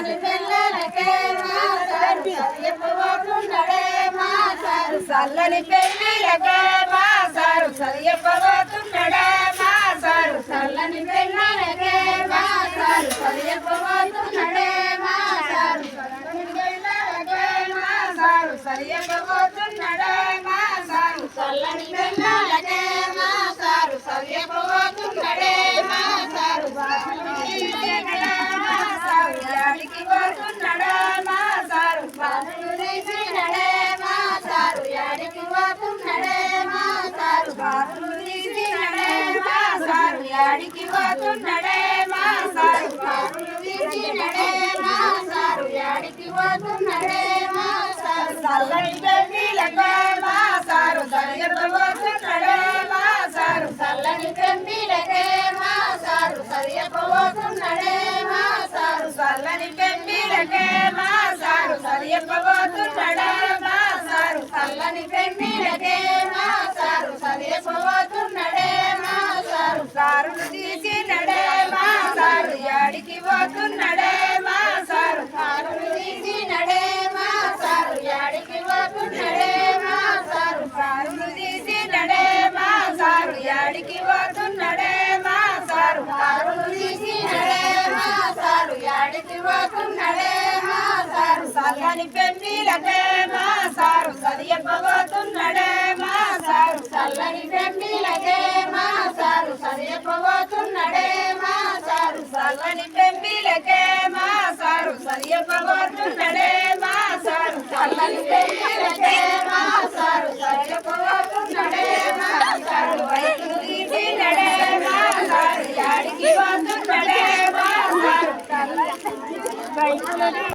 చల్లని పిల్లలకే మా సారు చదివిపోతున్నాడే మా సారు చల్లని పెళ్ళిళ్ళకే మా సారు చదివిపోతున్నాడే మా సారు చల్లని పిల్లలకే మా సారు చదివిపోతున్నాడే మా సారు చల్లని పిల్లలకే మా సారు చదివిపోతున్నాడే సారు చల్లని సారు పోతున్నాడే మా సారు. బాధలు తీసినడే మా సారు. యాడికి పోతున్నాడే మా సారు. చల్లని పెళ్ళిళ్ళకే మా సారు. చదివిపోతున్నాడే మా సారు. చల్లని పెంపిలకే మా సారు. చదివిపోతున్నాడే మా సారు. చల్లని పెళ్ళిళ్ళకే మా సారు. చదివిపోతున్నాడే అని పెళ్ళిళ్ళకే మా సారు చదివిపోతున్నాడే మా సారు. చల్లని పెంపిలకే మా సారు చదివిపోతున్నాడే మా సారు. చల్లని పెళ్ళిళ్ళకే మా సారు చదివిపోతున్నాడే మా సారు. చల్లని పెంపిలకే మా సారు చదివిపోతున్నాడే మా సారు. రైతులు తీసినడే మా సారు. యాడికి పోతున్నాడే మా సారు.